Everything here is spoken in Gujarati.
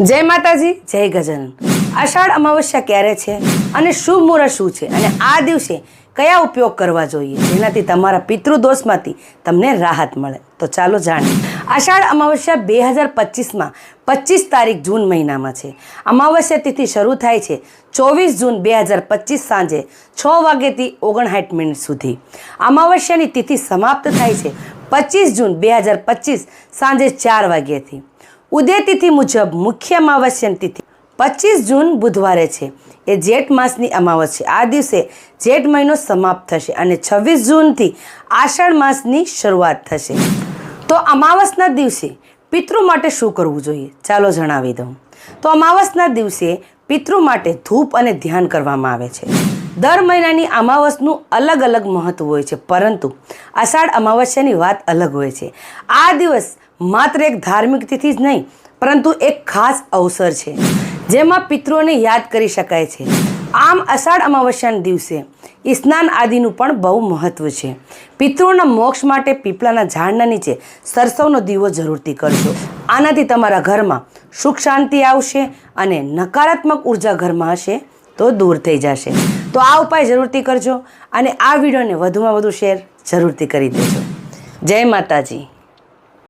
જય માતાજી, જય ગજન. અષાઢ અમાવસ્યા ક્યારે છે અને શુભ મુહૂર્ત શું છે અને આ દિવસે કયા ઉપયોગ કરવા જોઈએ? જેનાથી તમારા પિતૃદોષમાંથી તમને રાહત મળે. તો ચાલો જાણીએ. અષાઢ અમાવસ્યા બે હજાર પચીસમાં પચીસ તારીખ જૂન મહિનામાં છે. અમાવસ્યા તિથિ શરૂ થાય છે ચોવીસ જૂન બે હજાર પચીસ સાંજે છ વાગ્યેથી ઓગણસાઠ મિનિટ સુધી. અમાવસ્યાની તિથિ સમાપ્ત થાય છે પચીસ જૂન બે હજાર પચીસ સાંજે ચાર વાગ્યેથી. ઉદય તિથિ મુજબ મુખ્ય અમાવસ્યાની તિથિ પચીસ જૂન બુધવારે છે. એ જેઠ માસની અમાવસ છે આ દિવસે જેઠ મહિનો સમાપ્ત થશે અને છવ્વીસ જૂનથી આષાઢ માસની શરૂઆત થશે. તો અમાવસના દિવસે પિતૃ માટે શું કરવું જોઈએ? ચાલો જણાવી દઉં. તો અમાવસના દિવસે પિતૃ માટે ધૂપ અને ધ્યાન કરવામાં આવે છે. દર મહિનાની અમાવસનું અલગ અલગ મહત્વ હોય છે. પરંતુ આષાઢ અમાવસ્યાની વાત અલગ હોય છે. આ દિવસ માત્ર એક ધાર્મિક તિથિ જ નહીં, પરંતુ એક ખાસ અવસર છે, જેમાં પિતૃઓને યાદ કરી શકાય છે. આમ અષાઢ અમાવસ્યાના દિવસે સ્નાન આદિનું પણ બહુ મહત્વ છે. પિતૃઓના મોક્ષ માટે પીપળાના ઝાડના નીચે સરસવનો દીવો જરૂરથી કરજો. આનાથી તમારા ઘરમાં સુખ શાંતિ આવશે અને નકારાત્મક ઊર્જા ઘરમાં હશે તો દૂર થઈ જશે. તો આ ઉપાય જરૂરથી કરજો અને આ વિડીયોને વધુમાં વધુ શેર જરૂરથી કરી દેજો. જય માતાજી.